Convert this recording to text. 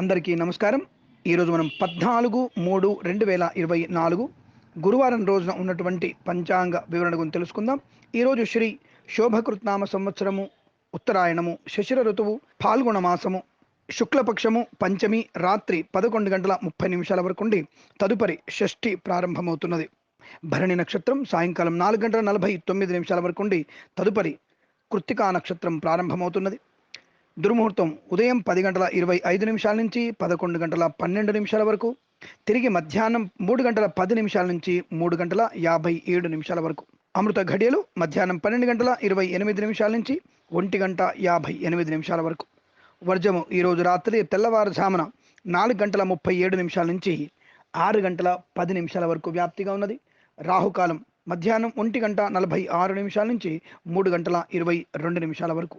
అందరికీ నమస్కారం. ఈరోజు మనం పద్నాలుగు మూడు రెండు వేల ఇరవై నాలుగు గురువారం రోజున ఉన్నటువంటి పంచాంగ వివరణ గురించి తెలుసుకుందాం. ఈరోజు శ్రీ శోభకృత్నామ సంవత్సరము ఉత్తరాయణము శశిర ఋతువు పాల్గొన మాసము శుక్లపక్షము పంచమి రాత్రి పదకొండు గంటల ముప్పై నిమిషాల వరకు ఉండి తదుపరి షష్ఠి ప్రారంభమవుతున్నది. భరణి నక్షత్రం సాయంకాలం నాలుగు గంటల నలభై తొమ్మిది నిమిషాల వరకు ఉండి తదుపరి కృత్తికా నక్షత్రం ప్రారంభమవుతున్నది. దుర్ముహూర్తం ఉదయం పది గంటల ఇరవై ఐదు నిమిషాల నుంచి పదకొండు గంటల పన్నెండు నిమిషాల వరకు తిరిగి మధ్యాహ్నం మూడు గంటల పది నిమిషాల నుంచి మూడు గంటల యాభై ఏడు నిమిషాల వరకు. అమృత ఘడియలు మధ్యాహ్నం పన్నెండు గంటల ఇరవై ఎనిమిది నిమిషాల నుంచి ఒంటి గంట యాభై ఎనిమిది నిమిషాల వరకు. వర్జము ఈరోజు రాత్రి తెల్లవారుజామున నాలుగు గంటల ముప్పై ఏడు నిమిషాల నుంచి ఆరు గంటల పది నిమిషాల వరకు వ్యాప్తిగా ఉన్నది. రాహుకాలం మధ్యాహ్నం ఒంటి గంట నలభై ఆరు నిమిషాల నుంచి మూడు గంటల ఇరవై రెండు నిమిషాల వరకు.